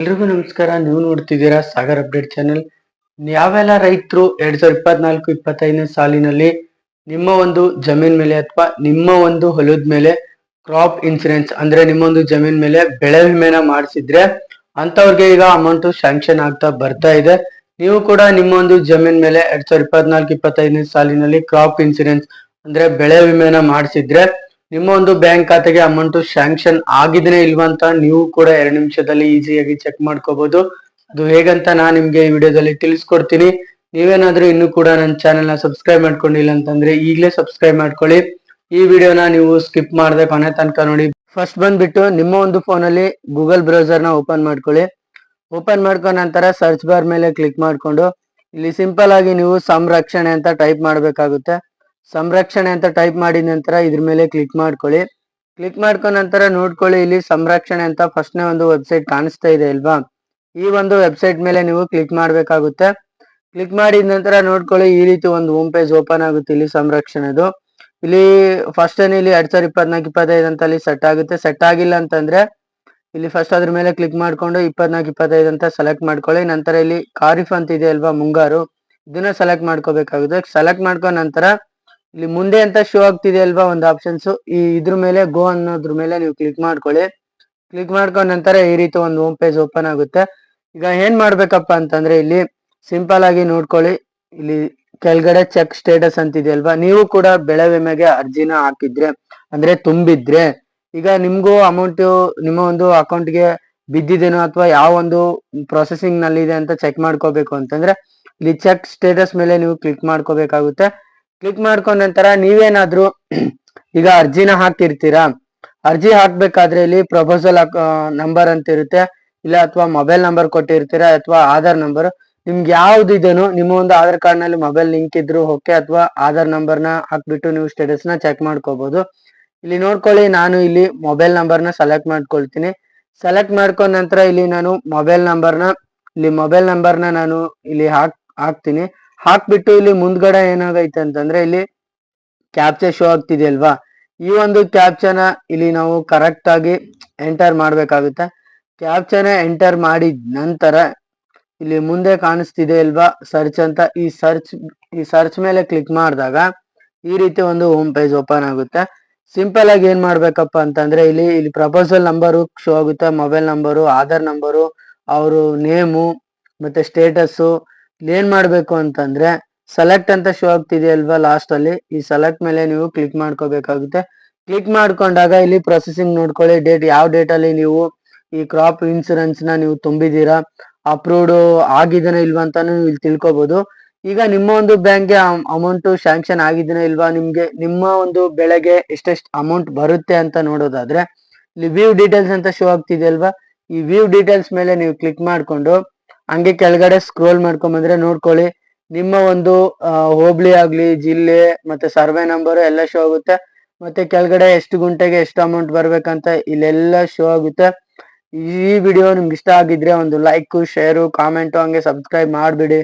ಎಲ್ರಿಗೂ ನಮಸ್ಕಾರ. ನೀವು ನೋಡ್ತಿದ್ದೀರಾ ಸಾಗರ್ ಅಪ್ಡೇಟ್ ಚಾನೆಲ್. ಯಾವೆಲ್ಲ ರೈತರು ಎರಡ್ ಸಾವಿರದ ಇಪ್ಪತ್ನಾಲ್ಕು, ಇಪ್ಪತ್ತೈದನೇ ಸಾಲಿನಲ್ಲಿ ನಿಮ್ಮ ಒಂದು ಜಮೀನ್ ಮೇಲೆ ಅಥವಾ ನಿಮ್ಮ ಒಂದು ಹೊಲದ ಮೇಲೆ ಕ್ರಾಪ್ ಇನ್ಸೂರೆನ್ಸ್ ಅಂದ್ರೆ ನಿಮ್ಮ ಒಂದು ಜಮೀನ್ ಮೇಲೆ ಬೆಳೆ ವಿಮೆನ ಮಾಡಿಸಿದ್ರೆ ಅಂತವ್ರಿಗೆ ಈಗ ಅಮೌಂಟ್ ಶಾಂಕ್ಷನ್ ಆಗ್ತಾ ಬರ್ತಾ ಇದೆ. ನೀವು ಕೂಡ ನಿಮ್ಮ ಒಂದು ಜಮೀನ್ ಮೇಲೆ ಎರಡ್ ಸಾವಿರದ ಇಪ್ಪತ್ನಾಲ್ಕು, ಇಪ್ಪತ್ತೈದನೇ ಸಾಲಿನಲ್ಲಿ ಕ್ರಾಪ್ ಇನ್ಸೂರೆನ್ಸ್ ಅಂದ್ರೆ ಬೆಳೆ ವಿಮೆನ ಮಾಡಿಸಿದ್ರೆ ನಿಮ್ಮ ಒಂದು ಬ್ಯಾಂಕ್ ಖಾತೆಗೆ ಅಮೌಂಟ್ ಸ್ಯಾಂಕ್ಷನ್ ಆಗಿದೆನೇ ಇಲ್ವಾ ನೀವು ಕೂಡ ಎರಡು ನಿಮಿಷದಲ್ಲಿ ಈಸಿಯಾಗಿ ಚೆಕ್ ಮಾಡ್ಕೋಬಹುದು ಅದು ಹೇಗಂತ ನಾನು ನಿಮ್ಗೆ ಈ ವಿಡಿಯೋದಲ್ಲಿ ತಿಳಿಸ್ಕೊಡ್ತೀನಿ. ನೀವೇನಾದ್ರೂ ಇನ್ನು ಕೂಡ ನನ್ನ ಚಾನೆಲ್ನ ಸಬ್ಸ್ಕ್ರೈಬ್ ಮಾಡ್ಕೊಂಡಿಲ್ಲ ಅಂತಂದ್ರೆ ಈಗಲೇ ಸಬ್ಸ್ಕ್ರೈಬ್ ಮಾಡ್ಕೊಳ್ಳಿ. ಈ ವಿಡಿಯೋನ ನೀವು ಸ್ಕಿಪ್ ಮಾಡದೆ ಕೊನೆ ತನಕ ನೋಡಿ. ಫಸ್ಟ್ ಬಂದ್ಬಿಟ್ಟು ನಿಮ್ಮ ಒಂದು ಫೋನ್ ಅಲ್ಲಿ ಗೂಗಲ್ ಬ್ರೌಸರ್ನ ಓಪನ್ ಮಾಡ್ಕೊಳ್ಳಿ. ಓಪನ್ ಮಾಡ್ಕೊಂಡ ನಂತರ ಸರ್ಚ್ ಬಾರ್ ಮೇಲೆ ಕ್ಲಿಕ್ ಮಾಡ್ಕೊಂಡು, ಇಲ್ಲಿ ಸಿಂಪಲ್ ಆಗಿ ನೀವು ಸಂರಕ್ಷಣೆ ಅಂತ ಟೈಪ್ ಮಾಡ್ಬೇಕಾಗುತ್ತೆ. ಸಂರಕ್ಷಣೆ ಅಂತ ಟೈಪ್ ಮಾಡಿದ ನಂತರ ಇದ್ರ ಮೇಲೆ ಕ್ಲಿಕ್ ಮಾಡ್ಕೊಳ್ಳಿ. ಕ್ಲಿಕ್ ಮಾಡ್ಕೊಂಡ ನಂತರ ನೋಡ್ಕೊಳ್ಳಿ ಇಲ್ಲಿ ಸಂರಕ್ಷಣೆ ಅಂತ ಫಸ್ಟ್ನೇ ಒಂದು ವೆಬ್ಸೈಟ್ ಕಾಣಿಸ್ತಾ ಇದೆ ಅಲ್ವಾ? ಈ ಒಂದು ವೆಬ್ಸೈಟ್ ಮೇಲೆ ನೀವು ಕ್ಲಿಕ್ ಮಾಡ್ಬೇಕಾಗುತ್ತೆ. ಕ್ಲಿಕ್ ಮಾಡಿದ ನಂತರ ನೋಡ್ಕೊಳ್ಳಿ ಈ ರೀತಿ ಒಂದು ಹೋಮ್ ಪೇಜ್ ಓಪನ್ ಆಗುತ್ತೆ ಇಲ್ಲಿ ಸಂರಕ್ಷಣೆದು. ಇಲ್ಲಿ ಫಸ್ಟ್ ಇಲ್ಲಿ ಎರಡ್ ಸಾವಿರದ ಇಪ್ಪತ್ನಾಲ್ಕು, ಇಪ್ಪತ್ತೈದು ಅಂತ ಅಲ್ಲಿ ಸೆಟ್ ಆಗುತ್ತೆ. ಸೆಟ್ ಆಗಿಲ್ಲ ಅಂತಂದ್ರೆ ಇಲ್ಲಿ ಫಸ್ಟ್ ಅದ್ರ ಮೇಲೆ ಕ್ಲಿಕ್ ಮಾಡ್ಕೊಂಡು ಇಪ್ಪತ್ನಾಲ್ಕು, ಇಪ್ಪತ್ತೈದು ಅಂತ ಸೆಲೆಕ್ಟ್ ಮಾಡ್ಕೊಳ್ಳಿ. ನಂತರ ಇಲ್ಲಿ ಖಾರಿಫ್ ಅಂತ ಇದೆ ಅಲ್ವಾ, ಮುಂಗಾರು. ಇದನ್ನ ಸೆಲೆಕ್ಟ್ ಮಾಡ್ಕೋಬೇಕಾಗುತ್ತೆ. ಸೆಲೆಕ್ಟ್ ಮಾಡ್ಕೊಂಡ ನಂತರ ಇಲ್ಲಿ ಮುಂದೆ ಅಂತ ಶೋ ಆಗ್ತಿದೆ ಅಲ್ವಾ ಒಂದು ಆಪ್ಷನ್ಸ್ ಈ ಇದ್ರ ಮೇಲೆ ಗೋ ಅನ್ನೋದ್ರ ಮೇಲೆ ನೀವು ಕ್ಲಿಕ್ ಮಾಡ್ಕೊಳ್ಳಿ. ಕ್ಲಿಕ್ ಮಾಡ್ಕೊಂಡ ನಂತರ ಈ ರೀತಿ ಒಂದು ಹೋಮ್ ಪೇಜ್ ಓಪನ್ ಆಗುತ್ತೆ. ಈಗ ಏನ್ ಮಾಡ್ಬೇಕಪ್ಪ ಅಂತಂದ್ರೆ ಇಲ್ಲಿ ಸಿಂಪಲ್ ಆಗಿ ನೋಡ್ಕೊಳ್ಳಿ. ಇಲ್ಲಿ ಕೆಳಗಡೆ ಚೆಕ್ ಸ್ಟೇಟಸ್ ಅಂತಿದೆ ಅಲ್ವಾ? ನೀವು ಕೂಡ ಬೆಳೆ ವಿಮೆಗೆ ಅರ್ಜಿನ ಹಾಕಿದ್ರೆ, ಅಂದ್ರೆ ತುಂಬಿದ್ರೆ, ಈಗ ನಿಮ್ಗೂ ಅಮೌಂಟ್ ನಿಮ್ಮ ಒಂದು ಅಕೌಂಟ್ಗೆ ಬಿದ್ದಿದೇನೋ ಅಥವಾ ಯಾವ ಒಂದು ಪ್ರೊಸೆಸಿಂಗ್ನಲ್ಲಿ ಇದೆ ಅಂತ ಚೆಕ್ ಮಾಡ್ಕೋಬೇಕು ಅಂತಂದ್ರೆ, ಇಲ್ಲಿ ಚೆಕ್ ಸ್ಟೇಟಸ್ ಮೇಲೆ ನೀವು ಕ್ಲಿಕ್ ಮಾಡ್ಕೋಬೇಕಾಗುತ್ತೆ. ಕ್ಲಿಕ್ ಮಾಡ್ಕೊಂಡ ನಂತರ ನೀವೇನಾದ್ರೂ ಈಗ ಅರ್ಜಿನ ಹಾಕ್ತಿರ್ತೀರಾ? ಅರ್ಜಿ ಹಾಕ್ಬೇಕಾದ್ರೆ ಇಲ್ಲಿ ಪ್ರಪೋಸಲ್ ನಂಬರ್ ಅಂತ ಇರುತ್ತೆ. ಇಲ್ಲ ಅಥವಾ ಮೊಬೈಲ್ ನಂಬರ್ ಕೊಟ್ಟಿರ್ತೀರಾ ಅಥವಾ ಆಧಾರ್ ನಂಬರ್ ನಿಮ್ಗೆ ಯಾವ್ದು ಇದೇನು, ನಿಮ್ಮ ಒಂದು ಆಧಾರ್ ಕಾರ್ಡ್ನಲ್ಲಿ ಮೊಬೈಲ್ ಲಿಂಕ್ ಇದ್ರು ಓಕೆ ಅಥವಾ ಆಧಾರ್ ನಂಬರ್ನ ಹಾಕ್ಬಿಟ್ಟು ನೀವು ಸ್ಟೇಟಸ್ನ ಚೆಕ್ ಮಾಡ್ಕೋಬಹುದು ಇಲ್ಲಿ ನೋಡ್ಕೊಳ್ಳಿ, ನಾನು ಇಲ್ಲಿ ಮೊಬೈಲ್ ನಂಬರ್ನ ಸೆಲೆಕ್ಟ್ ಮಾಡ್ಕೊಳ್ತೀನಿ. ಸೆಲೆಕ್ಟ್ ಮಾಡ್ಕೊಂಡ ನಂತರ ಇಲ್ಲಿ ನಾನು ಮೊಬೈಲ್ ನಂಬರ್ನ, ಇಲ್ಲಿ ಮೊಬೈಲ್ ನಂಬರ್ನ ನಾನು ಇಲ್ಲಿ ಹಾಕ್ ಹಾಕ್ತೀನಿ. ಹಾಕ್ಬಿಟ್ಟು ಇಲ್ಲಿ ಮುಂದ್ಗಡೆ ಏನಾಗೈತೆ ಅಂತಂದ್ರೆ ಇಲ್ಲಿ ಕ್ಯಾಪ್ಚರ್ ಶೋ ಆಗ್ತಿದೆ ಅಲ್ವಾ? ಈ ಒಂದು ಕ್ಯಾಪ್ಚನ ಇಲ್ಲಿ ನಾವು ಕರೆಕ್ಟ್ ಆಗಿ ಎಂಟರ್ ಮಾಡ್ಬೇಕಾಗುತ್ತೆ. ಕ್ಯಾಪ್ಚನ ಎಂಟರ್ ಮಾಡಿದ ನಂತರ ಇಲ್ಲಿ ಮುಂದೆ ಕಾಣಿಸ್ತಿದೆ ಅಲ್ವಾ ಸರ್ಚ್ ಅಂತ? ಈ ಸರ್ಚ್ ಈ ಸರ್ಚ್ ಮೇಲೆ ಕ್ಲಿಕ್ ಮಾಡಿದಾಗ ಈ ರೀತಿ ಒಂದು ಹೋಮ್ ಪೇಜ್ ಓಪನ್ ಆಗುತ್ತೆ. ಸಿಂಪಲ್ ಆಗಿ ಏನ್ ಮಾಡ್ಬೇಕಪ್ಪ ಅಂತಂದ್ರೆ ಇಲ್ಲಿ ಇಲ್ಲಿ ಪ್ರಪೋಸಲ್ ನಂಬರು ಶೋ ಆಗುತ್ತೆ ಮೊಬೈಲ್ ನಂಬರು ಆಧಾರ್ ನಂಬರು ಅವರು ನೇಮು ಮತ್ತೆ ಸ್ಟೇಟಸ್ ಏನ್ ಮಾಡ್ಬೇಕು ಅಂತಂದ್ರೆ ಸೆಲೆಕ್ಟ್ ಅಂತ ಶೋ ಆಗ್ತಿದೆ ಅಲ್ವಾ ಲಾಸ್ಟ್ ಅಲ್ಲಿ? ಈ ಸೆಲೆಕ್ಟ್ ಮೇಲೆ ನೀವು ಕ್ಲಿಕ್ ಮಾಡ್ಕೋಬೇಕಾಗುತ್ತೆ. ಕ್ಲಿಕ್ ಮಾಡ್ಕೊಂಡಾಗ ಇಲ್ಲಿ ಪ್ರೊಸೆಸಿಂಗ್ ನೋಡ್ಕೊಳ್ಳಿ. ಡೇಟ್ ಯಾವ ಡೇಟ್ ಅಲ್ಲಿ ನೀವು ಈ ಕ್ರಾಪ್ ಇನ್ಸೂರೆನ್ಸ್ನ ನೀವು ತುಂಬಿದೀರಾ ಅಪ್ರೂವ್ಡ್ ಆಗಿದನ ಇಲ್ವಾ ಅಂತಾನು ಇಲ್ಲಿ ತಿಳ್ಕೊಬಹುದು ಈಗ ನಿಮ್ಮ ಒಂದು ಬ್ಯಾಂಕ್ಗೆ ಅಮೌಂಟ್ ಶಾಂಕ್ಷನ್ ಆಗಿದನ ಇಲ್ವಾ? ನಿಮ್ಗೆ, ನಿಮ್ಮ ಒಂದು ಬೆಳೆಗೆ ಎಷ್ಟೆಷ್ಟು ಅಮೌಂಟ್ ಬರುತ್ತೆ ಅಂತ ನೋಡೋದಾದ್ರೆ, ಇಲ್ಲಿ ವ್ಯೂ ಡೀಟೇಲ್ಸ್ ಅಂತ ಶೋ ಆಗ್ತಿದೆ ಅಲ್ವಾ ಈ ವ್ಯೂ ಡೀಟೇಲ್ಸ್ ಮೇಲೆ ನೀವು ಕ್ಲಿಕ್ ಮಾಡ್ಕೊಂಡು ಹಂಗೆ ಕೆಳಗಡೆ ಸ್ಕ್ರೋಲ್ ಮಾಡ್ಕೊಂಡ್ ಬಂದ್ರೆ ನೋಡ್ಕೊಳ್ಳಿ. ನಿಮ್ಮ ಒಂದು ಹೋಬಳಿ ಆಗ್ಲಿ ಜಿಲ್ಲೆ ಮತ್ತೆ ಸರ್ವೆ ನಂಬರ್ ಎಲ್ಲ ಶೋ ಆಗುತ್ತೆ. ಮತ್ತೆ ಕೆಳಗಡೆ ಎಷ್ಟು ಗುಂಟೆಗೆ ಎಷ್ಟು ಅಮೌಂಟ್ ಬರ್ಬೇಕಂತ ಇಲ್ಲೆಲ್ಲ ಶೋ ಆಗುತ್ತೆ. ಈ ವಿಡಿಯೋ ನಿಮ್ಗೆ ಇಷ್ಟ ಆಗಿದ್ರೆ ಒಂದು ಲೈಕ್ ಶೇರು ಕಾಮೆಂಟು ಹಂಗೆ ಸಬ್ಸ್ಕ್ರೈಬ್ ಮಾಡ್ಬಿಡಿ.